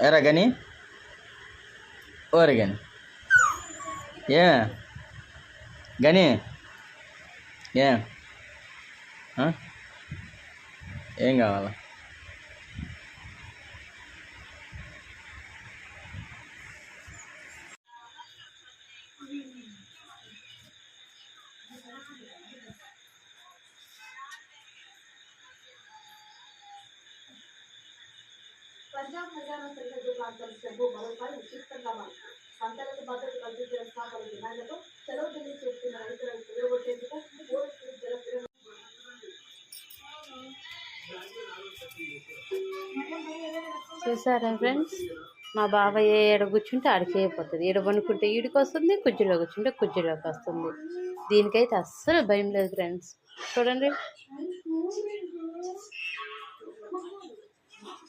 ఎరా గని ఓరే గని ఏ గని ఏ ఆ? ఏం కావాలా పంజాబ్ హర్యానా సరిహద్దు ప్రాంతాల శంభు మరోసారి ఉద్రిక్తంగా మారింది పంటలకు భద్రత కల్పించిన స్థాపన డిమాండ్లతో సెలవు ఢిల్లీ చేస్తున్న రైతులను తిరగొట్టేందుకు చూసారా ఫ్రెండ్స్? మా బాబాయ్ ఏడ కూర్చుంటే ఆడికి అయిపోతుంది ఈడ పనుకుంటే ఈడికి వస్తుంది కుజ్జులో కూర్చుంటే కుజ్జులోకి వస్తుంది. దీనికైతే అస్సలు భయం లేదు ఫ్రెండ్స్. చూడండి.